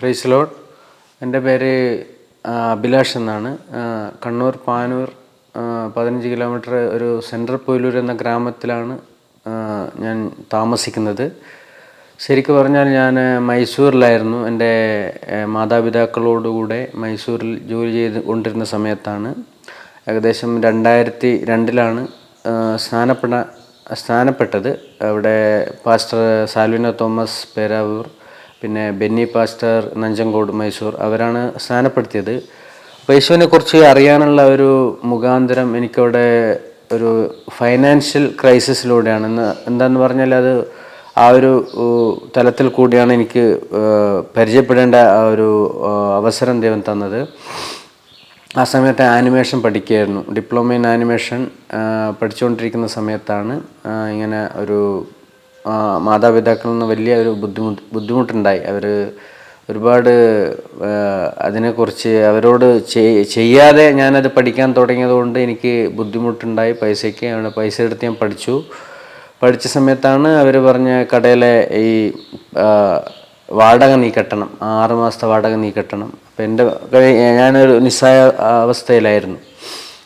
Price load. എന്റെ പേര് അഭിലാഷ് എന്നാണ്. കണ്ണൂർ പാനൂർ പതിനഞ്ച് കിലോമീറ്റർ ഒരു സെൻട്രൽ പൊയിലൂർ എന്ന ഗ്രാമത്തിലാണ് ഞാൻ താമസിക്കുന്നത്. ശരിക്കും പറഞ്ഞാൽ ഞാൻ മൈസൂരിലായിരുന്നു. എന്റെ മാതാപിതാക്കളോടുകൂടെ മൈസൂരിൽ ജോലി ചെയ്ത് കൊണ്ടിരുന്ന സമയത്താണ്. ഏകദേശം രണ്ടായിരത്തി രണ്ടിലാണ് സ്നാനപ്പെട സ്നാനപ്പെട്ടത്. അവിടെ പാസ്റ്റർ സാൽവിനോ തോമസ് പേരാവൂർ പിന്നെ ബെന്നി പാസ്റ്റർ നഞ്ചങ്കോട് മൈസൂർ അവരാണ് സ്ഥാനപ്പെടുത്തിയത്. അപ്പോൾ യേശുവിനെക്കുറിച്ച് അറിയാനുള്ള ഒരു മുഖാന്തരം എനിക്കവിടെ ഒരു ഫൈനാൻഷ്യൽ ക്രൈസിസിലൂടെയാണ്. എന്താന്ന് പറഞ്ഞാൽ അത് ആ ഒരു തലത്തിൽ കൂടിയാണ് എനിക്ക് പരിചയപ്പെടേണ്ട ആ ഒരു അവസരം ദൈവം തന്നത്. ആ സമയത്ത് ആനിമേഷൻ പഠിക്കുകയായിരുന്നു. ഡിപ്ലോമ ഇൻ ആനിമേഷൻ പഠിച്ചുകൊണ്ടിരിക്കുന്ന സമയത്താണ് ഇങ്ങനെ ഒരു മാതാപിതാക്കളിൽ നിന്ന് വലിയ ഒരു ബുദ്ധിമുട്ട് ബുദ്ധിമുട്ടുണ്ടായി. അവർ ഒരുപാട് അതിനെക്കുറിച്ച് അവരോട് ചെയ്- ചെയ്യാതെ ഞാനത് പഠിക്കാൻ തുടങ്ങിയതുകൊണ്ട് എനിക്ക് ബുദ്ധിമുട്ടുണ്ടായി. പൈസയ്ക്ക് അവിടെ പൈസ എടുത്ത് ഞാൻ പഠിച്ചു. പഠിച്ച സമയത്താണ് അവർ പറഞ്ഞ കടയിലെ ഈ വാടക നീ കെട്ടണം. ആറ് മാസത്തെ വാടക നീ കെട്ടണം. അപ്പം എന്റെ ഞാനൊരു നിസ്സായ അവസ്ഥയിലായിരുന്നു.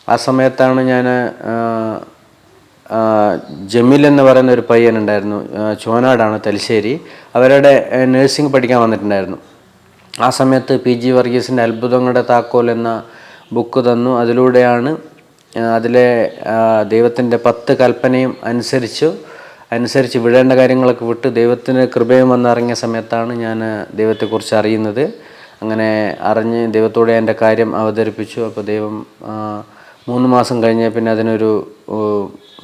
ആ സമയത്താണ് ഞാൻ ജമീൽ എന്ന് പറയുന്ന ഒരു പയ്യൻ ഉണ്ടായിരുന്നു. ചോനാടാണ് തലശ്ശേരി. അവരുടെ നഴ്സിംഗ് പഠിക്കാൻ വന്നിട്ടുണ്ടായിരുന്നു. ആ സമയത്ത് പി ജി വർഗീസിന്റെ അത്ഭുതങ്ങളുടെ താക്കോൽ എന്ന ബുക്ക് തന്നു. അതിലൂടെയാണ് അതിലെ ദൈവത്തിന്റെ പത്ത് കൽപ്പനയും അനുസരിച്ചു അനുസരിച്ച് വിടേണ്ട കാര്യങ്ങളൊക്കെ വിട്ട് ദൈവത്തിന് കൃപയും വന്നിറങ്ങിയ സമയത്താണ് ഞാൻ ദൈവത്തെക്കുറിച്ച് അറിയുന്നത്. അങ്ങനെ അറിഞ്ഞ് ദൈവത്തോടെ എന്റെ കാര്യം അവതരിപ്പിച്ചു. അപ്പോൾ ദൈവം മൂന്ന് മാസം കഴിഞ്ഞ് പിന്നെ അതിനൊരു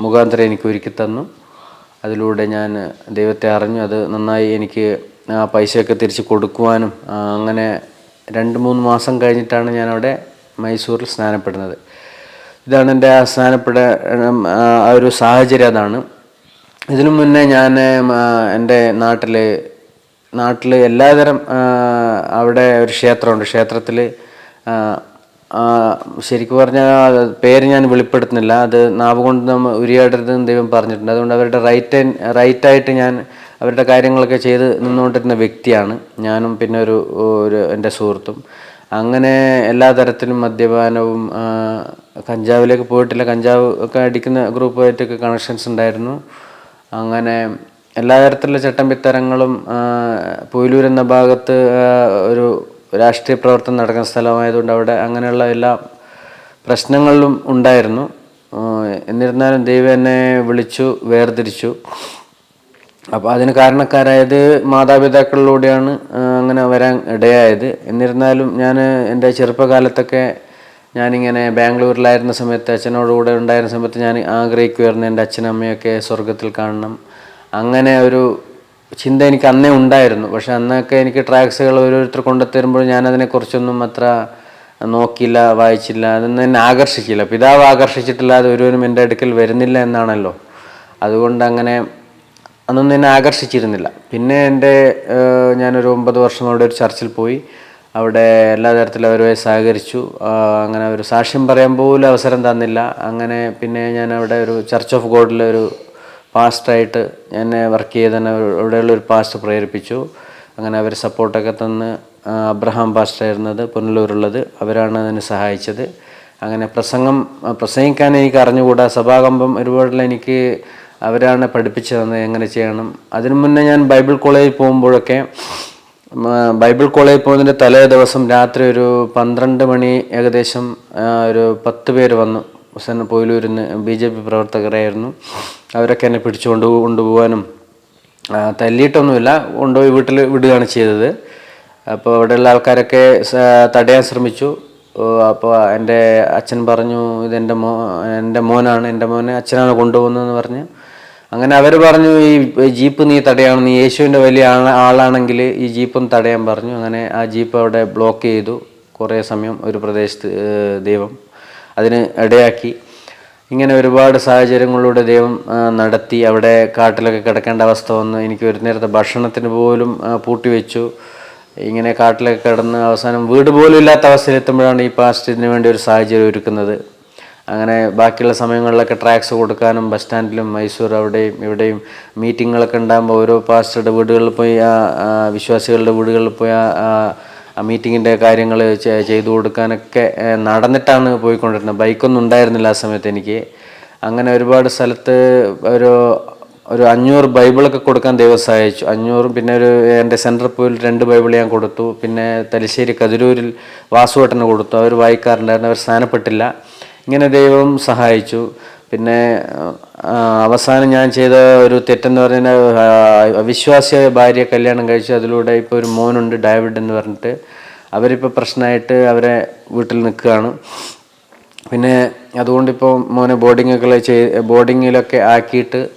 മുഖാന്തരം എനിക്ക് ഒരുക്കി തന്നു. അതിലൂടെ ഞാൻ ദൈവത്തെ അറിഞ്ഞു. അത് നന്നായി എനിക്ക് ആ പൈസയൊക്കെ തിരിച്ച് കൊടുക്കുവാനും അങ്ങനെ രണ്ട് മൂന്ന് മാസം കഴിഞ്ഞിട്ടാണ് ഞാൻ അവിടെ മൈസൂരിൽ സ്നാനപ്പെടുന്നത്. ഇതാണ് എന്റെ ആ സ്നാനപ്പെട ആ ഒരു സാഹചര്യം അതാണ്. ഇതിനു മുന്നേ ഞാൻ എന്റെ നാട്ടിൽ നാട്ടിൽ എല്ലാതരം അവിടെ ഒരു ക്ഷേത്രമുണ്ട്. ക്ഷേത്രത്തിൽ ശരിക്കും പറഞ്ഞാൽ പേര് ഞാൻ വെളിപ്പെടുത്തുന്നില്ല. അത് നാവ് കൊണ്ട് നമ്മൾ ഉരിയാടരുതെന്ന് ദൈവം പറഞ്ഞിട്ടുണ്ട്. അതുകൊണ്ട് അവരുടെ റൈറ്റ് റൈറ്റായിട്ട് ഞാൻ അവരുടെ കാര്യങ്ങളൊക്കെ ചെയ്ത് നിന്നുകൊണ്ടിരുന്ന വ്യക്തിയാണ്. ഞാനും പിന്നെ ഒരു ഒരു എന്റെ സുഹൃത്തും. അങ്ങനെ എല്ലാ തരത്തിലും മദ്യപാനവും കഞ്ചാവിലേക്ക് പോയിട്ടില്ല. കഞ്ചാവ് ഒക്കെ അടിക്കുന്ന ഗ്രൂപ്പുമായിട്ടൊക്കെ കണക്ഷൻസ് ഉണ്ടായിരുന്നു. അങ്ങനെ എല്ലാ തരത്തിലുള്ള ചട്ടമ്പിത്തരങ്ങളും പൊയിലൂർ എന്ന ഭാഗത്ത് ഒരു രാഷ്ട്രീയ പ്രവർത്തനം നടക്കുന്ന സ്ഥലമായതുകൊണ്ട് അവിടെ അങ്ങനെയുള്ള എല്ലാ പ്രശ്നങ്ങളിലും ഉണ്ടായിരുന്നു. എന്നിരുന്നാലും ദൈവം എന്നെ വിളിച്ചു വേർതിരിച്ചു. അപ്പോൾ അതിന് കാരണക്കാരായത് മാതാപിതാക്കളിലൂടെയാണ് അങ്ങനെ വരാൻ ഇടയായത്. എന്നിരുന്നാലും ഞാൻ എന്റെ ചെറുപ്പകാലത്തൊക്കെ ഞാനിങ്ങനെ ബാംഗ്ലൂരിലായിരുന്ന സമയത്ത് അച്ഛനോടുകൂടെ ഉണ്ടായിരുന്ന സമയത്ത് ഞാൻ ആഗ്രഹിക്കുമായിരുന്നു എന്റെ അച്ഛനമ്മയൊക്കെ സ്വർഗത്തിൽ കാണണം. അങ്ങനെ ഒരു ചിന്ത എനിക്ക് അന്നേ ഉണ്ടായിരുന്നു. പക്ഷെ അന്നൊക്കെ എനിക്ക് ട്രാക്സുകൾ ഓരോരുത്തർ കൊണ്ടുത്തരുമ്പോൾ ഞാൻ അതിനെക്കുറിച്ചൊന്നും അത്ര നോക്കിയില്ല വായിച്ചില്ല അതൊന്നും എന്നെ ആകർഷിച്ചില്ല. പിതാവ് ആകർഷിച്ചിട്ടില്ലാതെ ഒരുവനും എന്റെ അടുക്കൽ വരുന്നില്ല എന്നാണല്ലോ. അതുകൊണ്ട് അങ്ങനെ അന്നൊന്നും എന്നെ ആകർഷിച്ചിരുന്നില്ല. പിന്നെ എന്റെ ഞാനൊരു ഒമ്പത് വർഷം അവിടെ ഒരു ചർച്ചിൽ പോയി. അവിടെ എല്ലാ തരത്തിലും അവരുമായി സഹകരിച്ചു. അങ്ങനെ ഒരു സാക്ഷ്യം പറയാൻ പോലും അവസരം തന്നില്ല. അങ്ങനെ പിന്നെ ഞാൻ അവിടെ ഒരു ചർച്ച് ഓഫ് ഗോഡിലെ ഒരു പാസ്റ്ററായിട്ട് എന്നെ വർക്ക് ചെയ്ത് തന്നെ അവിടെയുള്ള ഒരു പാസ്റ്റർ പ്രേരിപ്പിച്ചു. അങ്ങനെ അവർ സപ്പോർട്ടൊക്കെ തന്ന് അബ്രഹാം പാസ്റ്റർ ആയിരുന്നത് പുനലൂരുള്ളത്. അവരാണ് അതിനെ സഹായിച്ചത്. അങ്ങനെ പ്രസംഗം പ്രസംഗിക്കാൻ എനിക്ക് അറിഞ്ഞുകൂടാ. സഭാകമ്പം ഒരുപാടുള്ള എനിക്ക് അവരാണ് പഠിപ്പിച്ചു തന്നത് എങ്ങനെ ചെയ്യണം. അതിനു മുന്നേ ഞാൻ ബൈബിൾ കോളേജിൽ പോകുമ്പോഴൊക്കെ ബൈബിൾ കോളേജിൽ പോകുന്നതിന്റെ തലേ ദിവസം രാത്രി ഒരു പന്ത്രണ്ട് മണി ഏകദേശം ഒരു പത്ത് പേര് വന്നു. സെൻ പോയിലൂരിന്ന് ബി ജെ പി പ്രവർത്തകരായിരുന്നു. അവരൊക്കെ എന്നെ പിടിച്ചുകൊണ്ട് കൊണ്ടുപോകാനും തല്ലിയിട്ടൊന്നുമില്ല കൊണ്ടുപോയി വീട്ടിൽ വിടുകയാണ് ചെയ്തത്. അപ്പോൾ അവിടെയുള്ള ആൾക്കാരൊക്കെ തടയാൻ ശ്രമിച്ചു. അപ്പോൾ എന്റെ അച്ഛൻ പറഞ്ഞു ഇതെന്റെ മോ എന്റെ മോനാണ് എന്റെ മോനെ അച്ഛനാണ് കൊണ്ടുപോകുന്നതെന്ന് പറഞ്ഞ്. അങ്ങനെ അവർ പറഞ്ഞു ഈ ജീപ്പ് നീ തടയാണ് നീ യേശുവിന്റെ വലിയ ആള ആളാണെങ്കിൽ ഈ ജീപ്പും തടയാൻ പറഞ്ഞു. അങ്ങനെ ആ ജീപ്പ് അവിടെ ബ്ലോക്ക് ചെയ്തു. കുറേ സമയം ഒരു പ്രദേശത്ത് ദൈവം അതിന് ഇടയാക്കി. ഇങ്ങനെ ഒരുപാട് സാഹചര്യങ്ങളിലൂടെ ദൈവം നടത്തി അവിടെ കാട്ടിലൊക്കെ കിടക്കേണ്ട അവസ്ഥ വന്നു എനിക്ക് ഒരു നേരത്തെ ഭക്ഷണത്തിന് പോലും പൂട്ടിവെച്ചു. ഇങ്ങനെ കാട്ടിലൊക്കെ കിടന്ന് അവസാനം വീട് പോലും ഇല്ലാത്ത അവസ്ഥയിൽ എത്തുമ്പോഴാണ് ഈ പാസ്റ്റ് ഇതിനു വേണ്ടി ഒരു സാഹചര്യം ഒരുക്കുന്നത്. അങ്ങനെ ബാക്കിയുള്ള സമയങ്ങളിലൊക്കെ ട്രാക്സ് കൊടുക്കാനും ബസ് സ്റ്റാൻഡിലും മൈസൂർ അവിടെയും ഇവിടെയും മീറ്റിങ്ങുകളൊക്കെ ഉണ്ടാകുമ്പോൾ ഓരോ പാസ്റ്ററുടെ വീടുകളിൽ പോയി ആ വിശ്വാസികളുടെ വീടുകളിൽ പോയി ആ മീറ്റിങ്ങിന്റെ കാര്യങ്ങൾ ചെയ്തു കൊടുക്കാനൊക്കെ നടന്നിട്ടാണ് പോയിക്കൊണ്ടിരുന്നത്. ബൈക്കൊന്നും ഉണ്ടായിരുന്നില്ല ആ സമയത്ത് എനിക്ക്. അങ്ങനെ ഒരുപാട് സ്ഥലത്ത് ഒരു ഒരു അഞ്ഞൂറ് ബൈബിളൊക്കെ കൊടുക്കാൻ ദൈവം സഹായിച്ചു. അഞ്ഞൂറും പിന്നെ ഒരു എന്റെ സെൻട്രൽ പോയിൽ രണ്ട് ബൈബിൾ ഞാൻ കൊടുത്തു. പിന്നെ തലശ്ശേരി കതിരൂരിൽ വാസുവേട്ടന് കൊടുത്തു. അവർ വായിക്കാറുണ്ടായിരുന്നു അവർ സ്ഥാനപ്പെട്ടില്ല ഇങ്ങനെ ദൈവം സഹായിച്ചു. പിന്നെ അവസാനം ഞാൻ ചെയ്ത ഒരു തെറ്റെന്ന് പറഞ്ഞാൽ അവിശ്വാസിയായ ഭാര്യയെ കല്യാണം കഴിച്ചു അതിലൂടെ ഇപ്പോൾ ഒരു മോനുണ്ട് ഡേവിഡ് എന്ന് പറഞ്ഞിട്ട്. അവരിപ്പോൾ പ്രശ്നമായിട്ട് അവരെ വീട്ടിൽ നിൽക്കുകയാണ്. പിന്നെ അതുകൊണ്ടിപ്പോൾ മോനെ ബോർഡിങ്ങൊക്കെ ചെയ് ബോർഡിങ്ങിലൊക്കെ ആക്കിയിട്ട്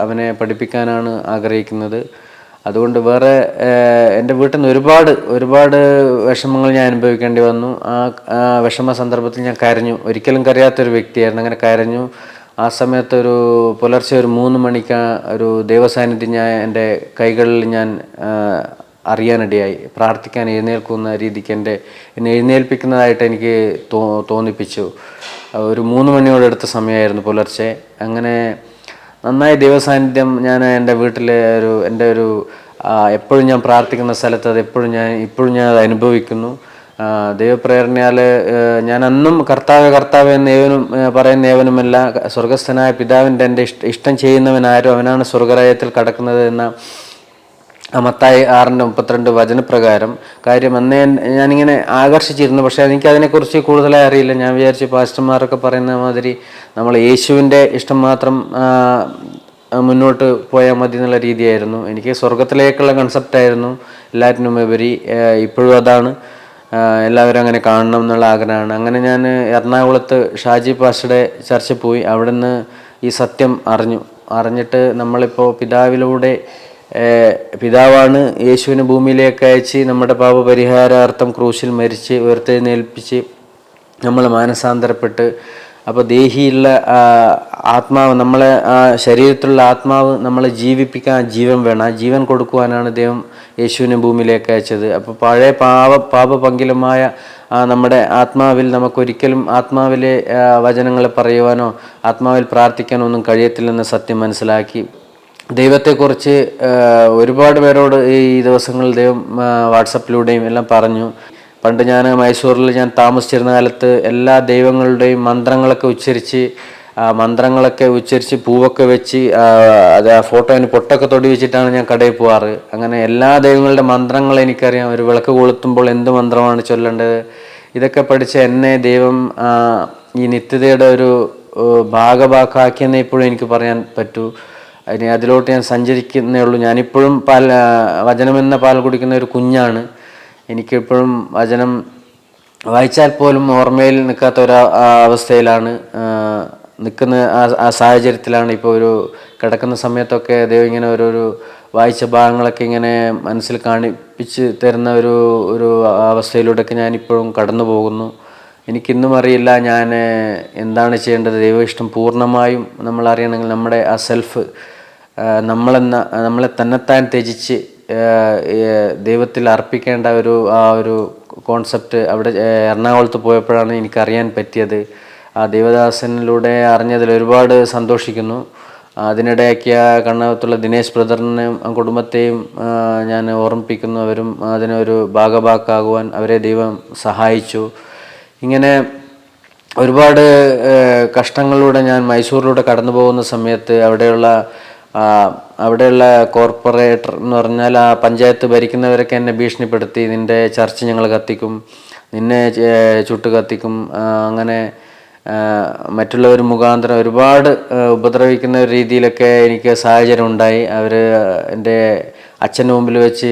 അവനെ പഠിപ്പിക്കാനാണ് ആഗ്രഹിക്കുന്നത്. അതുകൊണ്ട് വേറെ എന്റെ വീട്ടിൽ നിന്ന് ഒരുപാട് ഒരുപാട് വിഷമങ്ങൾ ഞാൻ അനുഭവിക്കേണ്ടി വന്നു. ആ വിഷമ സന്ദർഭത്തിൽ ഞാൻ കരഞ്ഞു. ഒരിക്കലും കരയാത്തൊരു വ്യക്തിയായിരുന്നു. അങ്ങനെ കരഞ്ഞു. ആ സമയത്ത് ഒരു പുലർച്ചെ ഒരു മൂന്ന് മണിക്ക് ഒരു ദൈവസാന്നിധ്യം ഞാൻ എന്റെ കൈകളിൽ ഞാൻ അറിയാനിടയായി. പ്രാർത്ഥിക്കാൻ എഴുന്നേൽക്കുന്ന രീതിക്ക് എന്റെ എന്നെ എഴുന്നേൽപ്പിക്കുന്നതായിട്ട് എനിക്ക് തോ തോന്നിപ്പിച്ചു. ഒരു മൂന്ന് മണിയോടെ അടുത്ത സമയമായിരുന്നു പുലർച്ചെ. അങ്ങനെ നന്നായി ദൈവസാന്നിധ്യം ഞാൻ എന്റെ വീട്ടിലെ ഒരു എന്റെ ഒരു എപ്പോഴും ഞാൻ പ്രാർത്ഥിക്കുന്ന സ്ഥലത്ത് അത് എപ്പോഴും ഞാൻ ഇപ്പോഴും ഞാൻ അത് അനുഭവിക്കുന്നു. ദൈവപ്രേരണയാൽ ഞാൻ അന്നും കർത്താവ് കർത്താവ് എന്ന് ഏവനും പറയുന്ന ഏവനുമല്ല സ്വർഗസ്ഥനായ പിതാവിന്റെ എന്റെ ഇഷ്ട ഇഷ്ടം ചെയ്യുന്നവനാരും അവനാണ് സ്വർഗരായത്തിൽ കടക്കുന്നത് എന്ന മത്തായി ആറിന്റെ മുപ്പത്തിരണ്ട് വചനപ്രകാരം കാര്യം അന്നേ ഞാനിങ്ങനെ ആകർഷിച്ചിരുന്നു. പക്ഷേ എനിക്ക് അതിനെക്കുറിച്ച് കൂടുതലായി അറിയില്ല. ഞാൻ വിചാരിച്ചു പാസ്റ്റർമാരൊക്കെ പറയുന്ന മാതിരി നമ്മൾ യേശുവിന്റെ ഇഷ്ടം മാത്രം മുന്നോട്ട് പോയാൽ മതി എന്നുള്ള രീതിയായിരുന്നു. എനിക്ക് സ്വർഗത്തിലേക്കുള്ള കൺസെപ്റ്റായിരുന്നു എല്ലാറ്റിനും ഉപരി ഇപ്പോഴും അതാണ്. എല്ലാവരും അങ്ങനെ കാണണം എന്നുള്ള ആഗ്രഹമാണ്. അങ്ങനെ ഞാൻ എറണാകുളത്ത് ഷാജി പാഷയുടെ ചർച്ചിൽ പോയി. അവിടുന്ന് ഈ സത്യം അറിഞ്ഞു. അറിഞ്ഞിട്ട് നമ്മളിപ്പോൾ പിതാവിലൂടെ പിതാവാണ് യേശുവിനെ ഭൂമിയിലേക്ക് അയച്ച് നമ്മുടെ പാപപരിഹാരാർത്ഥം ക്രൂശിൽ മരിച്ച് ഉയർത്തെഴുന്നേൽപ്പിച്ച് നമ്മൾ മാനസാന്തരപ്പെട്ട് അപ്പോൾ ദേഹിയുള്ള ആത്മാവ് നമ്മളെ ആ ശരീരത്തിലുള്ള ആത്മാവ് നമ്മളെ ജീവിപ്പിക്കാൻ ജീവൻ വേണം. ആ ജീവൻ കൊടുക്കുവാനാണ് ദൈവം യേശുവിനെ ഭൂമിയിലേക്ക് അയച്ചത്. അപ്പോൾ പഴയ പാപ പാപപങ്കിലമായ നമ്മുടെ ആത്മാവിൽ നമുക്കൊരിക്കലും ആത്മാവിലെ വചനങ്ങൾ പറയുവാനോ ആത്മാവിൽ പ്രാർത്ഥിക്കാനോ ഒന്നും കഴിയത്തില്ലെന്ന് സത്യം മനസ്സിലാക്കി. ദൈവത്തെക്കുറിച്ച് ഒരുപാട് പേരോട് ഈ ദിവസങ്ങളിൽ ദൈവം വാട്സപ്പിലൂടെയും എല്ലാം പറഞ്ഞു. പണ്ട് ഞാൻ മൈസൂറിൽ ഞാൻ താമസിച്ചിരുന്ന കാലത്ത് എല്ലാ ദൈവങ്ങളുടെയും മന്ത്രങ്ങളൊക്കെ ഉച്ചരിച്ച് മന്ത്രങ്ങളൊക്കെ ഉച്ചരിച്ച് പൂവൊക്കെ വെച്ച് അത് ആ ഫോട്ടോയിന് പൊട്ടൊക്കെ തൊടി വെച്ചിട്ടാണ് ഞാൻ കടയിൽ പോവാറ്. അങ്ങനെ എല്ലാ ദൈവങ്ങളുടെ മന്ത്രങ്ങൾ എനിക്കറിയാം. ഒരു വിളക്ക് കൊളുത്തുമ്പോൾ എന്ത് മന്ത്രമാണ് ചൊല്ലേണ്ടത്? ഇതൊക്കെ പഠിച്ച് എന്നെ ദൈവം ഈ നിത്യതയുടെ ഒരു ഭാഗഭാക്കാക്കിയെന്നേ ഇപ്പോഴും എനിക്ക് പറയാൻ പറ്റൂ. അതിന് അതിലോട്ട് ഞാൻ സഞ്ചരിക്കുന്നേ ഉള്ളൂ. ഞാനിപ്പോഴും പാൽ വചനമെന്ന പാൽ കുടിക്കുന്ന ഒരു കുഞ്ഞാണ്. എനിക്കിപ്പോഴും വചനം വായിച്ചാൽ പോലും ഓർമ്മയിൽ നിൽക്കാത്ത ഒരു അവസ്ഥയിലാണ്. നിൽക്കുന്ന ആ- സാഹചര്യത്തിലാണ് ഇപ്പോൾ ഒരു കിടക്കുന്ന സമയത്തൊക്കെ ദൈവം ഇങ്ങനെ ഓരോരു വായിച്ച ഭാഗങ്ങളൊക്കെ ഇങ്ങനെ മനസ്സിൽ കാണിപ്പിച്ച് തരുന്ന ഒരു ഒരു അവസ്ഥയിലൂടെയൊക്കെ ഞാനിപ്പോഴും കടന്നു പോകുന്നു. എനിക്കിന്നും അറിയില്ല ഞാൻ എന്താണ് ചെയ്യേണ്ടത്. ദൈവ ഇഷ്ടം പൂർണമായും നമ്മൾ അറിയണമെങ്കിൽ നമ്മുടെ ആ സെൽഫ് നമ്മളെന്ന നമ്മളെ തന്നെത്താൻ ത്യജിച്ച് ദൈവത്തിൽ അർപ്പിക്കേണ്ട ഒരു ആ ഒരു കോൺസെപ്റ്റ് അവിടെ എറണാകുളത്ത് പോയപ്പോഴാണ് എനിക്കറിയാൻ പറ്റിയത്. ദേവദാസനിലൂടെ അറിഞ്ഞതിൽ ഒരുപാട് സന്തോഷിക്കുന്നു. അതിനിടയാക്കിയ കണ്ണകത്തുള്ള ദിനേശ് ബ്രദറിനെയും ആ കുടുംബത്തെയും ഞാൻ ഓർമ്മിപ്പിക്കുന്നു. അവരും അതിനൊരു ഭാഗഭാക്കാകുവാൻ അവരെ ദൈവം സഹായിച്ചു. ഇങ്ങനെ ഒരുപാട് കഷ്ടങ്ങളിലൂടെ ഞാൻ മൈസൂരിലൂടെ കടന്നു പോകുന്ന സമയത്ത് അവിടെയുള്ള അവിടെയുള്ള കോർപ്പറേറ്റർ എന്ന് പറഞ്ഞാൽ ആ പഞ്ചായത്ത് ഭരിക്കുന്നവരൊക്കെ എന്നെ ഭീഷണിപ്പെടുത്തി. നിന്റെ ചർച്ച ഞങ്ങൾ കത്തിക്കും. നിന്നെ ചുട്ട് കത്തിക്കും. അങ്ങനെ ആ, മറ്റുള്ളവർ മുഖാന്തരം ഒരുപാട് ഉപദ്രവിക്കുന്ന രീതിയിലൊക്കെ എനിക്ക് സാഹചര്യം ഉണ്ടായി. അവർ എന്റെ അച്ഛന്റെ മുമ്പിൽ വെച്ച്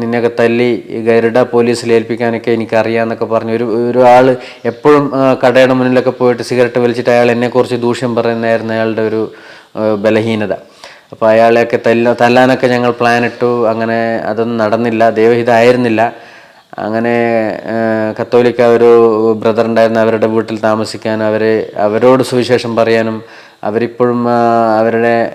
നിന്നെയൊക്കെ തല്ലി ഗരുഡ പോലീസിൽ ഏൽപ്പിക്കാനൊക്കെ എനിക്കറിയാമെന്നൊക്കെ പറഞ്ഞു. ഒരു ഒരാൾ എപ്പോഴും കടയുടെ മുന്നിലൊക്കെ പോയിട്ട് സിഗരറ്റ് വലിച്ചിട്ട് അയാൾ എന്നെക്കുറിച്ച് ദൂഷ്യം പറയുന്നതായിരുന്നു അയാളുടെ ഒരു ബലഹീനത. അപ്പോൾ അയാളെയൊക്കെ തല്ല തല്ലാനൊക്കെ ഞങ്ങൾ പ്ലാനിട്ടു അങ്ങനെ അതൊന്നും നടന്നില്ല. ദൈവഹിതമായിരുന്നില്ല അങ്ങനെ കത്തോലിക്ക ഒരു ബ്രദർ ഉണ്ടായിരുന്ന. അവരുടെ വീട്ടിൽ താമസിക്കാൻ അവരെ അവരോട് സുവിശേഷം പറയാനും അവരിപ്പോഴും അവരുടെ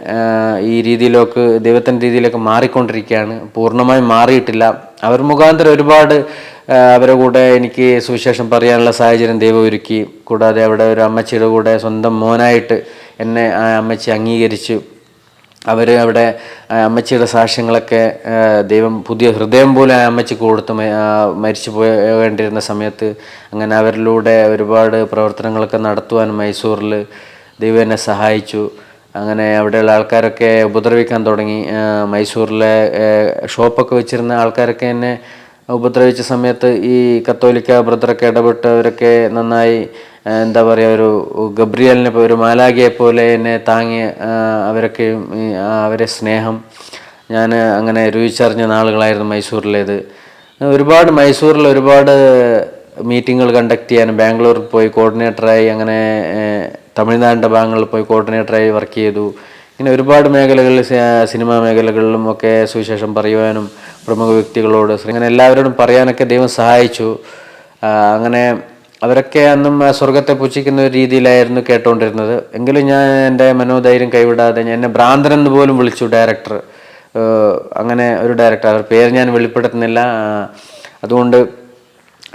ഈ രീതിയിലേക്ക് ദൈവത്തിന്റെ രീതിയിലേക്ക് മാറിക്കൊണ്ടിരിക്കുകയാണ്. പൂർണമായും മാറിയിട്ടില്ല. അവർ മുഖാന്തരം ഒരുപാട് അവരുടെ കൂടെ എനിക്ക് സുവിശേഷം പറയാനുള്ള സാഹചര്യം ദൈവം ഒരുക്കി. കൂടാതെ അവിടെ ഒരു അമ്മച്ചിയുടെ കൂടെ സ്വന്തം മോനായിട്ട് എന്നെ ആ അമ്മച്ചി അംഗീകരിച്ചു. അവർ അവിടെ അമ്മച്ചിയുടെ സാക്ഷ്യങ്ങളൊക്കെ ദൈവം പുതിയ ഹൃദയം പോലെ ആ അമ്മച്ചിക്ക് കൊടുത്ത് മരിച്ചു പോകേണ്ടിരുന്ന സമയത്ത് അങ്ങനെ അവരിലൂടെ ഒരുപാട് പ്രവർത്തനങ്ങളൊക്കെ നടത്തുവാൻ മൈസൂറിൽ ദൈവം എന്നെ സഹായിച്ചു. അങ്ങനെ അവിടെയുള്ള ആൾക്കാരൊക്കെ ഉപദ്രവിക്കാൻ തുടങ്ങി. മൈസൂറിലെ ഷോപ്പൊക്കെ വെച്ചിരുന്ന ആൾക്കാരൊക്കെ എന്നെ ഉപദ്രവിച്ച സമയത്ത് ഈ കത്തോലിക്ക ബ്രദറൊക്കെ ഇടപെട്ടവരൊക്കെ നന്നായി എന്താ പറയുക ഒരു ഗബ്രിയലിനെ ഒരു മാലാഖിയെ പോലെ എന്നെ താങ്ങി അവരൊക്കെ അവരൊക്കെയും അവരെ സ്നേഹം ഞാൻ അങ്ങനെ രുചിച്ചറിഞ്ഞ നാളുകളായിരുന്നു മൈസൂരിലേത്. ഒരുപാട് മൈസൂരിൽ ഒരുപാട് മീറ്റിങ്ങുകൾ കണ്ടക്ട് ചെയ്യാനും ബാംഗ്ലൂരിൽ പോയി കോർഡിനേറ്ററായി അങ്ങനെ തമിഴ്നാടിന്റെ ഭാഗങ്ങളിൽ പോയി കോർഡിനേറ്ററായി വർക്ക് ചെയ്തു. ഇങ്ങനെ ഒരുപാട് മേഖലകളിൽ സിനിമാ മേഖലകളിലും ഒക്കെ സുവിശേഷം പറയുവാനും പ്രമുഖ വ്യക്തികളോട് അങ്ങനെ എല്ലാവരോടും പറയാനൊക്കെ ദൈവം സഹായിച്ചു. അങ്ങനെ അവരൊക്കെ അന്നും സ്വർഗത്തെ പുച്ഛിക്കുന്ന ഒരു രീതിയിലായിരുന്നു കേട്ടുകൊണ്ടിരുന്നത് എങ്കിലും ഞാൻ എന്റെ മനോധൈര്യം കൈവിടാതെ ഞാൻ എന്നെ ഭ്രാന്തൻ എന്ന് പോലും വിളിച്ചു ഡയറക്ടർ. അങ്ങനെ ഒരു ഡയറക്ടർ. അവർ പേര് ഞാൻ വെളിപ്പെടുത്തുന്നില്ല. അതുകൊണ്ട്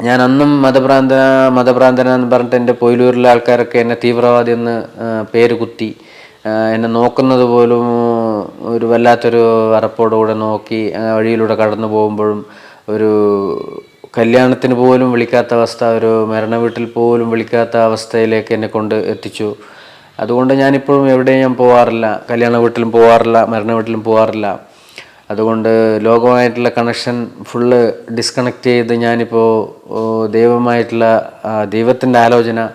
ഞാൻ അന്നും മതഭ്രാന്തന മതഭ്രാന്തന എന്ന് പറഞ്ഞിട്ട് എന്റെ പൊയിലൂരിലെ ആൾക്കാരൊക്കെ എന്നെ തീവ്രവാദി എന്ന് പേര് കുത്തി എന്നെ നോക്കുന്നത് പോലും ഒരു വല്ലാത്തൊരു അറപ്പോടുകൂടെ നോക്കി വഴിയിലൂടെ കടന്നു പോകുമ്പോഴും ഒരു കല്യാണത്തിന് പോലും വിളിക്കാത്ത അവസ്ഥ ഒരു മരണ വീട്ടിൽ പോലും വിളിക്കാത്ത അവസ്ഥയിലേക്ക് എന്നെ കൊണ്ട് എത്തിച്ചു. അതുകൊണ്ട് ഞാനിപ്പോഴും എവിടെയും ഞാൻ പോവാറില്ല. കല്യാണ വീട്ടിലും പോവാറില്ല മരണ വീട്ടിലും പോവാറില്ല. അതുകൊണ്ട് ലോകമായിട്ടുള്ള കണക്ഷൻ ഫുള്ള് ഡിസ്കണക്ട് ചെയ്ത് ഞാനിപ്പോൾ ദൈവമായിട്ടുള്ള ദൈവത്തിന്റെ ആലോചന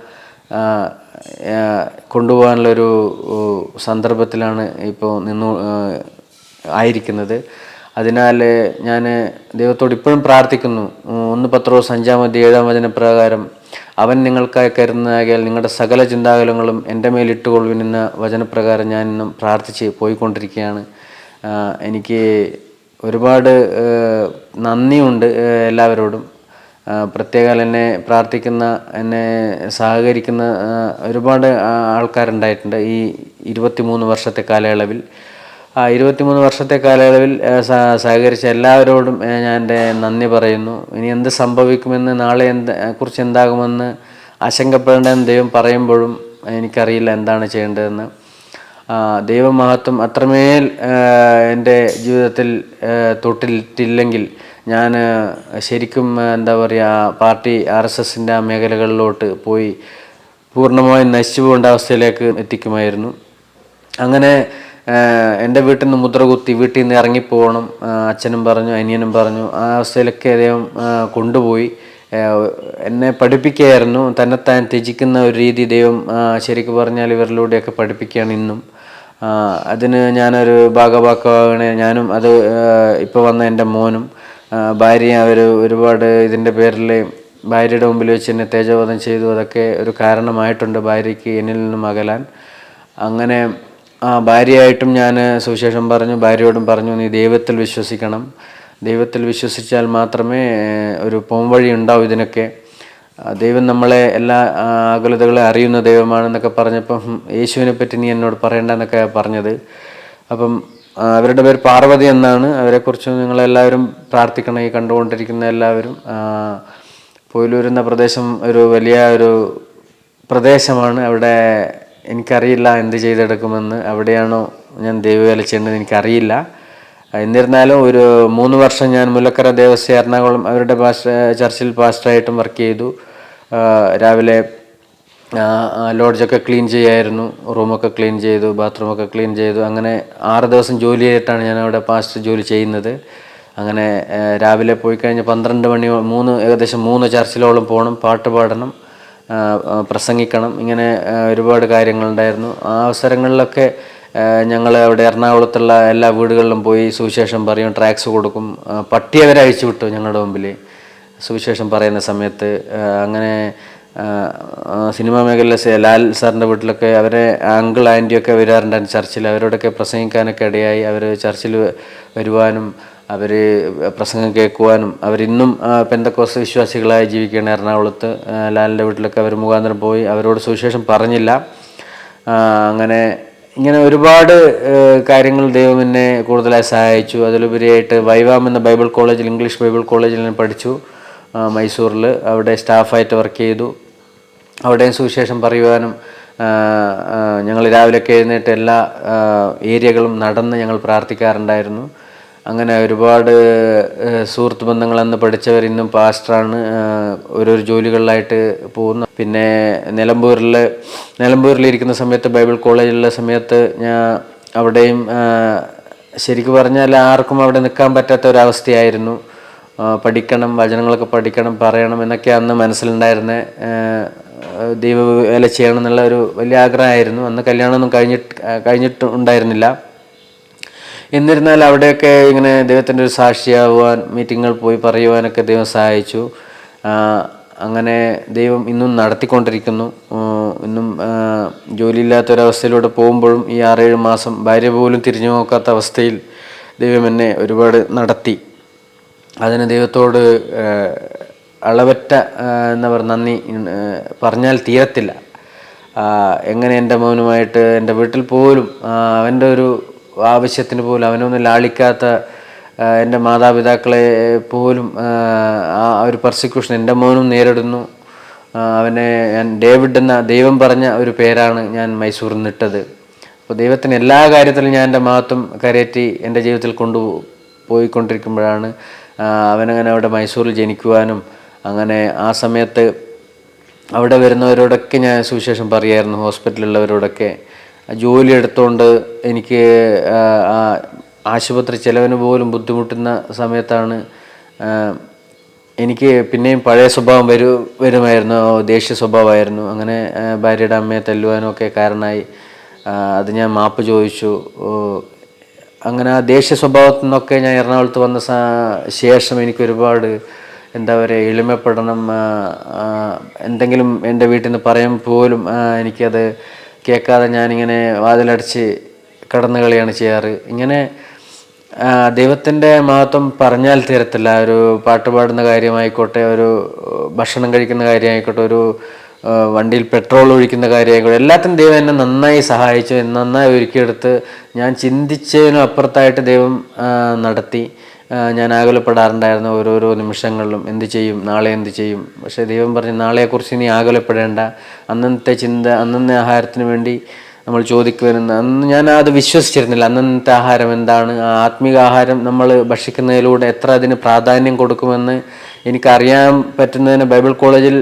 കൊണ്ടുപോകാനുള്ളൊരു സന്ദർഭത്തിലാണ് ഇപ്പോൾ നിന്നു ആയിരിക്കുന്നത്. അതിനാൽ ഞാൻ ദൈവത്തോട് ഇപ്പോഴും പ്രാർത്ഥിക്കുന്നു. ഒന്ന് പത്രോസ് അഞ്ചാം മതി ഏഴാം വചന പ്രകാരം അവൻ നിങ്ങൾക്കായി കരുതുന്നതാകിയാൽ നിങ്ങളുടെ സകല ചിന്താകലങ്ങളും എന്റെ മേലിട്ടുകൊള്ളുവിൻ എന്ന വചനപ്രകാരം ഞാൻ ഇന്നും പ്രാർത്ഥിച്ച് പോയിക്കൊണ്ടിരിക്കുകയാണ്. എനിക്ക് ഒരുപാട് നന്ദിയുണ്ട് എല്ലാവരോടും. പ്രത്യേകം എന്നെ പ്രാർത്ഥിക്കുന്ന എന്നെ സഹകരിക്കുന്ന ഒരുപാട് ആൾക്കാരുണ്ടായിട്ടുണ്ട് ഈ ഇരുപത്തി മൂന്ന് വർഷത്തെ കാലയളവിൽ. ഇരുപത്തിമൂന്ന് വർഷത്തെ കാലയളവിൽ സഹകരിച്ച എല്ലാവരോടും ഞാൻ എന്റെ നന്ദി പറയുന്നു. ഇനി എന്ത് സംഭവിക്കുമെന്ന് നാളെ എന്ത് കുറിച്ച് എന്താകുമെന്ന് ആശങ്കപ്പെടേണ്ടെന്ന് ദൈവം പറയുമ്പോഴും എനിക്കറിയില്ല എന്താണ് ചെയ്യേണ്ടതെന്ന്. ദൈവമഹത്വം അത്രമേൽ എന്റെ ജീവിതത്തിൽ തൊട്ടിട്ടില്ലെങ്കിൽ ഞാൻ ശരിക്കും എന്താ പറയുക പാർട്ടി ആർ എസ് എസിന്റെ ആ മേഖലകളിലോട്ട് പോയി പൂർണമായും നശിച്ചു പോകേണ്ട അവസ്ഥയിലേക്ക് എത്തിക്കുമായിരുന്നു. അങ്ങനെ എന്റെ വീട്ടിൽ നിന്ന് മുദ്ര കുത്തി വീട്ടിൽ നിന്ന് ഇറങ്ങിപ്പോകണം അച്ഛനും പറഞ്ഞു അനിയനും പറഞ്ഞു. ആ അവസ്ഥയിലൊക്കെ അദ്ദേഹം കൊണ്ടുപോയി. എന്നെ പഠിപ്പിക്കുകയായിരുന്നു. തന്നെത്താൻ ത്യജിക്കുന്ന ഒരു രീതി ദൈവം ശരിക്കും പറഞ്ഞാൽ ഇവരിലൂടെയൊക്കെ പഠിപ്പിക്കുകയാണ് ഇന്നും. അതിന് ഞാനൊരു ഭാഗഭാക്കാണ് ഞാനും അത് ഇപ്പോൾ വന്ന എന്റെ മോനും ഭാര്യ അവർ ഒരുപാട് ഇതിന്റെ പേരിൽ ഭാര്യയുടെ മുമ്പിൽ വെച്ച് എന്നെ തേജോവധം ചെയ്തു. അതൊക്കെ ഒരു കാരണമായിട്ടുണ്ട് ഭാര്യയ്ക്ക് എന്നിൽ നിന്നും അകലാൻ. അങ്ങനെ ആ ഭാര്യയായിട്ടും ഞാൻ സുവിശേഷം പറഞ്ഞു ഭാര്യയോടും പറഞ്ഞു നീ ദൈവത്തിൽ വിശ്വസിക്കണം. ദൈവത്തിൽ വിശ്വസിച്ചാൽ മാത്രമേ ഒരു പോംവഴി ഉണ്ടാവും ഇതിനൊക്കെ. ദൈവം നമ്മളെ എല്ലാ ആകുലതകളെ അറിയുന്ന ദൈവമാണെന്നൊക്കെ പറഞ്ഞപ്പം "ഹും, യേശുവിനെ പറ്റി നീ എന്നോട് പറയണ്ട എന്നൊക്കെ പറഞ്ഞത്. അപ്പം അവരുടെ പേര് പാർവതി എന്നാണ്. അവരെക്കുറിച്ച് നിങ്ങളെല്ലാവരും പ്രാർത്ഥിക്കണം. ഈ കണ്ടുകൊണ്ടിരിക്കുന്ന എല്ലാവരും പോയിലൂരുന്ന പ്രദേശം ഒരു വലിയ ഒരു പ്രദേശമാണ്. അവിടെ എനിക്കറിയില്ല എന്ത് ചെയ്തെടുക്കുമെന്ന്. എവിടെയാണോ ഞാൻ ദൈവവേല ചെയ്യേണ്ടത് എനിക്കറിയില്ല. എന്നിരുന്നാലും ഒരു മൂന്ന് വർഷം ഞാൻ മുല്ലക്കര ദേവസ്വം എറണാകുളം അവരുടെ പാസ്റ്റ ചർച്ചിൽ പാസ്റ്ററായിട്ടും വർക്ക് ചെയ്തു. രാവിലെ ലോഡ്ജൊക്കെ ക്ലീൻ ചെയ്യായിരുന്നു. റൂമൊക്കെ ക്ലീൻ ചെയ്തു ബാത്റൂമൊക്കെ ക്ലീൻ ചെയ്തു. അങ്ങനെ ആറ് ദിവസം ജോലി ചെയ്തിട്ടാണ് ഞാൻ അവിടെ പാസ്റ്റ് ജോലി ചെയ്യുന്നത്. അങ്ങനെ രാവിലെ പോയി കഴിഞ്ഞ് പന്ത്രണ്ട് മണി മൂന്ന് ഏകദേശം മൂന്ന് ചർച്ചിലോളം പോകണം പാട്ട് പാടണം. പ്രസംഗിക്കണം. ഇങ്ങനെ ഒരുപാട് കാര്യങ്ങളുണ്ടായിരുന്നു. ആ അവസരങ്ങളിലൊക്കെ ഞങ്ങൾ അവിടെ എറണാകുളത്തുള്ള എല്ലാ വീടുകളിലും പോയി സുവിശേഷം പറയും ട്രാക്സ് കൊടുക്കും. പട്ടിയെ വരെ അഴിച്ചു വിട്ടു ഞങ്ങളുടെ മുമ്പിൽ സുവിശേഷം പറയുന്ന സമയത്ത് അങ്ങനെ സിനിമാ മേഖലയിലെ ലാൽ സാറിന്റെ വീട്ടിലൊക്കെ അവരെ അങ്കിൾ ആന്റിയൊക്കെ വരാറുണ്ടായിരുന്നു ചർച്ചിൽ അവരോടൊക്കെ പ്രസംഗിക്കാനൊക്കെ ഇടയായി. അവർ ചർച്ചിൽ വരുവാനും അവർ പ്രസംഗം കേൾക്കുവാനും അവരിന്നും പെന്തക്കോസ് വിശ്വാസികളായി ജീവിക്കുകയാണ് എറണാകുളത്ത്. ലാലിന്റെ വീട്ടിലൊക്കെ അവർ മുഖാന്തരം പോയി അവരോട് സുവിശേഷം പറഞ്ഞില്ല. അങ്ങനെ ഇങ്ങനെ ഒരുപാട് കാര്യങ്ങൾ ദൈവം എന്നെ കൂടുതലായി സഹായിച്ചു. അതിലുപരിയായിട്ട് വൈവാം എന്ന ബൈബിൾ കോളേജിൽ ഇംഗ്ലീഷ് ബൈബിൾ കോളേജിൽ ഞാൻ പഠിച്ചു. മൈസൂറിൽ അവിടെ സ്റ്റാഫായിട്ട് വർക്ക് ചെയ്തു. അവിടെയും സുവിശേഷം പറയുവാനും ഞങ്ങൾ രാവിലെയൊക്കെ എഴുന്നേറ്റ് എല്ലാ ഏരിയകളും നടന്ന് ഞങ്ങൾ പ്രാർത്ഥിക്കാറുണ്ടായിരുന്നു. അങ്ങനെ ഒരുപാട് സുഹൃത്ത് ബന്ധങ്ങൾ അന്ന് പഠിച്ചവർ ഇന്നും പാസ്റ്ററാണ്. ഓരോരു ജോലികളിലായിട്ട് പോകുന്നു. പിന്നെ നിലമ്പൂരിൽ നിലമ്പൂരിലിരിക്കുന്ന സമയത്ത് ബൈബിൾ കോളേജിലുള്ള സമയത്ത് ഞാൻ അവിടെയും ശരിക്കും പറഞ്ഞാൽ ആർക്കും അവിടെ നിൽക്കാൻ പറ്റാത്ത ഒരവസ്ഥയായിരുന്നു. പഠിക്കണം വചനങ്ങളൊക്കെ പഠിക്കണം പറയണം എന്നൊക്കെ അന്ന് മനസ്സിലുണ്ടായിരുന്ന. ദൈവ വേല ചെയ്യണം എന്നുള്ള ഒരു വലിയ ആഗ്രഹമായിരുന്നു. അന്ന് കല്യാണമൊന്നും കഴിഞ്ഞിട്ട് കഴിഞ്ഞിട്ട് ഉണ്ടായിരുന്നില്ല. എന്നിരുന്നാൽ അവിടെയൊക്കെ ഇങ്ങനെ ദൈവത്തിന്റെ ഒരു സാക്ഷിയാവാൻ മീറ്റിങ്ങുകൾ പോയി പറയുവാനൊക്കെ ദൈവം സഹായിച്ചു. അങ്ങനെ ദൈവം ഇന്നും നടത്തിക്കൊണ്ടിരിക്കുന്നു. ഇന്നും ജോലിയില്ലാത്തൊരവസ്ഥയിലൂടെ പോകുമ്പോഴും ഈ ആറേഴ് മാസം ഭാര്യ പോലും തിരിഞ്ഞു നോക്കാത്ത അവസ്ഥയിൽ ദൈവം എന്നെ ഒരുപാട് നടത്തി. അതിന് ദൈവത്തോട് അളവറ്റ എന്നവർ നന്ദി പറഞ്ഞാൽ തീരത്തില്ല. എങ്ങനെ എന്റെ മോനുമായിട്ട് എന്റെ വീട്ടിൽ പോലും അവന്റെ ഒരു ആവശ്യത്തിന് പോലും അവനൊന്നും ലാളിക്കാത്ത എന്റെ മാതാപിതാക്കളെ പോലും ആ, ഒരു പെർസിക്യൂഷൻ എന്റെ മോനും നേരിടുന്നു. അവനെ ഞാൻ ഡേവിഡ് എന്ന ദൈവം പറഞ്ഞ ഒരു പേരാണ് ഞാൻ മൈസൂർ നിന്നിട്ടത് അപ്പോൾ ദൈവത്തിന് എല്ലാ കാര്യത്തിലും ഞാൻ എന്റെ മഹത്വം കരയറ്റി എന്റെ ജീവിതത്തിൽ കൊണ്ടു പോയിക്കൊണ്ടിരിക്കുമ്പോഴാണ് അവനങ്ങനെ അവിടെ മൈസൂരിൽ ജനിക്കുവാനും അങ്ങനെ ആ സമയത്ത് അവിടെ വരുന്നവരോടൊക്കെ ഞാൻ സുവിശേഷം പറയായിരുന്നു ഹോസ്പിറ്റലിലുള്ളവരോടൊക്കെ. ജോലി എടുത്തുകൊണ്ട് എനിക്ക് ആശുപത്രി ചെലവിന് പോലും ബുദ്ധിമുട്ടുന്ന സമയത്താണ് എനിക്ക് പിന്നെയും പഴയ സ്വഭാവം വരൂ വരുമായിരുന്നു. ദേഷ്യ സ്വഭാവമായിരുന്നു. അങ്ങനെ ഭാര്യയുടെ അമ്മയെ തല്ലുവാനും ഒക്കെ കാരണമായി അത് ഞാൻ മാപ്പ് ചോദിച്ചു. അങ്ങനെ ആ ദേഷ്യ സ്വഭാവത്തിൽ നിന്നൊക്കെ ഞാൻ എറണാകുളത്ത് വന്ന ശേഷം എനിക്ക് ഒരുപാട് എന്താ പറയുക എളിമപ്പെടണം. എന്തെങ്കിലും എന്റെ വീട്ടിൽ നിന്ന് പറയാൻ പോലും എനിക്കത് കേൾക്കാതെ ഞാനിങ്ങനെ വാതിലടച്ച് കടന്നു കളിയാണ് ചെയ്യാറ്. ഇങ്ങനെ ദൈവത്തിന്റെ മഹത്വം പറഞ്ഞാൽ തീരത്തില്ല. ഒരു പാട്ട് പാടുന്ന കാര്യമായിക്കോട്ടെ ഒരു ഭക്ഷണം കഴിക്കുന്ന കാര്യമായിക്കോട്ടെ ഒരു വണ്ടിയിൽ പെട്രോൾ ഒഴിക്കുന്ന കാര്യമായിക്കോട്ടെ എല്ലാത്തിനും ദൈവം എന്നെ നന്നായി സഹായിച്ചു നന്നായി ഒരുക്കിയെടുത്ത് ഞാൻ ചിന്തിച്ചതിനും അപ്പുറത്തായിട്ട് ദൈവം നടത്തി. ഞാൻ ആകുലപ്പെടാറുണ്ടായിരുന്നു ഓരോരോ നിമിഷങ്ങളിലും. എന്ത് ചെയ്യും? നാളെ എന്ത് ചെയ്യും? പക്ഷേ ദൈവം പറഞ്ഞു നാളെക്കുറിച്ച് നീ ആകുലപ്പെടേണ്ട. അന്നത്തെ ചിന്ത അന്നത്തെ ആഹാരത്തിന് വേണ്ടി നമ്മൾ ചോദിക്കുവാനെന്ന് അന്ന് ഞാൻ അത് വിശ്വസിച്ചിരുന്നില്ല. അന്നത്തെ ആഹാരം എന്താണ്? ആത്മീക ആഹാരം നമ്മൾ ഭക്ഷിക്കുന്നതിലൂടെ എത്ര അതിന് പ്രാധാന്യം കൊടുക്കുമെന്ന് എനിക്കറിയാൻ പറ്റുന്നതിന് ബൈബിൾ കോളേജിൽ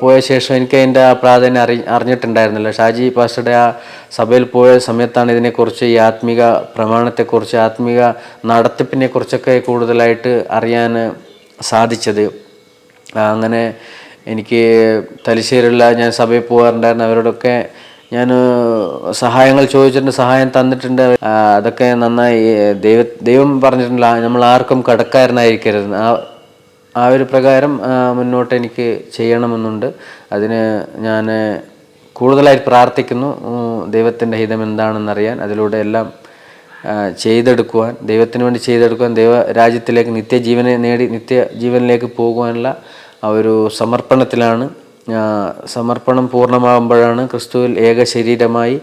പോയ ശേഷം എനിക്ക് അതിന്റെ ആ പ്രാധാന്യം അറി അറിഞ്ഞിട്ടുണ്ടായിരുന്നില്ല. ഷാജി പാസ്റ്ററുടെ ആ സഭയിൽ പോയ സമയത്താണ് ഇതിനെക്കുറിച്ച് ഈ ആത്മീക പ്രമാണത്തെക്കുറിച്ച് ആത്മീക നടത്തിപ്പിനെക്കുറിച്ചൊക്കെ കൂടുതലായിട്ട് അറിയാൻ സാധിച്ചത്. അങ്ങനെ എനിക്ക് തലശ്ശേരിയുള്ള ഞാൻ സഭയിൽ പോകാറുണ്ടായിരുന്നു. അവരോടൊക്കെ ഞാൻ സഹായങ്ങൾ ചോദിച്ചിട്ടുണ്ട് സഹായം തന്നിട്ടുണ്ട്. അതൊക്കെ നന്നായി ദൈവ ദൈവം പറഞ്ഞിട്ടുണ്ടല്ലോ നമ്മൾ ആർക്കും കടക്കാരനായിരിക്കരുത്. ആ ആ ഒരു പ്രകാരം മുന്നോട്ട് എനിക്ക് ചെയ്യണമെന്നുണ്ട്. അതിന് ഞാൻ കൂടുതലായി പ്രാർത്ഥിക്കുന്നു. ദൈവത്തിന്റെ ഹിതം എന്താണെന്നറിയാൻ അതിലൂടെ എല്ലാം ചെയ്തെടുക്കുവാൻ ദൈവത്തിന് വേണ്ടി ചെയ്തെടുക്കുവാൻ ദൈവ രാജ്യത്തിലേക്ക് നിത്യജീവനെ നേടി നിത്യജീവനിലേക്ക് പോകുവാനുള്ള ആ ഒരു സമർപ്പണത്തിലാണ്. സമർപ്പണം പൂർണമാകുമ്പോഴാണ് ക്രിസ്തുവിൽ ഏക ശരീരമായി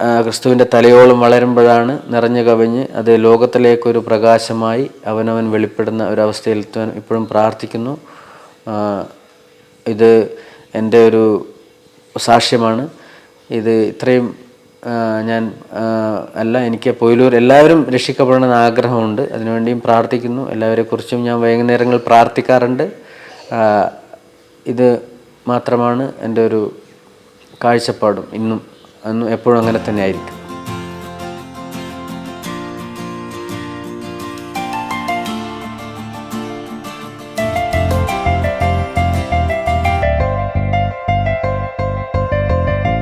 ക്രിസ്തുവിന്റെ തലയോളം വളരുമ്പോഴാണ് നിറഞ്ഞു കവിഞ്ഞ് അത് ലോകത്തിലേക്കൊരു പ്രകാശമായി അവനവൻ വെളിപ്പെടുന്ന ഒരവസ്ഥയിലെത്താൻ ഇപ്പോഴും പ്രാർത്ഥിക്കുന്നു. ഇത് എന്റെ ഒരു സാക്ഷ്യമാണ്. ഇത് ഇത്രയും ഞാൻ അല്ല എനിക്ക് പോയിലൂർ എല്ലാവരും രക്ഷിക്കപ്പെടണമെന്ന് ആഗ്രഹമുണ്ട്. അതിനുവേണ്ടിയും പ്രാർത്ഥിക്കുന്നു. എല്ലാവരെക്കുറിച്ചും ഞാൻ വൈകുന്നേരങ്ങളിൽ പ്രാർത്ഥിക്കാറുണ്ട്. ഇത് മാത്രമാണ് എന്റെ ഒരു കാഴ്ചപ്പാടും. ഇന്നും അന്നും എപ്പോഴും അങ്ങനെ തന്നെ ആയിരിക്കും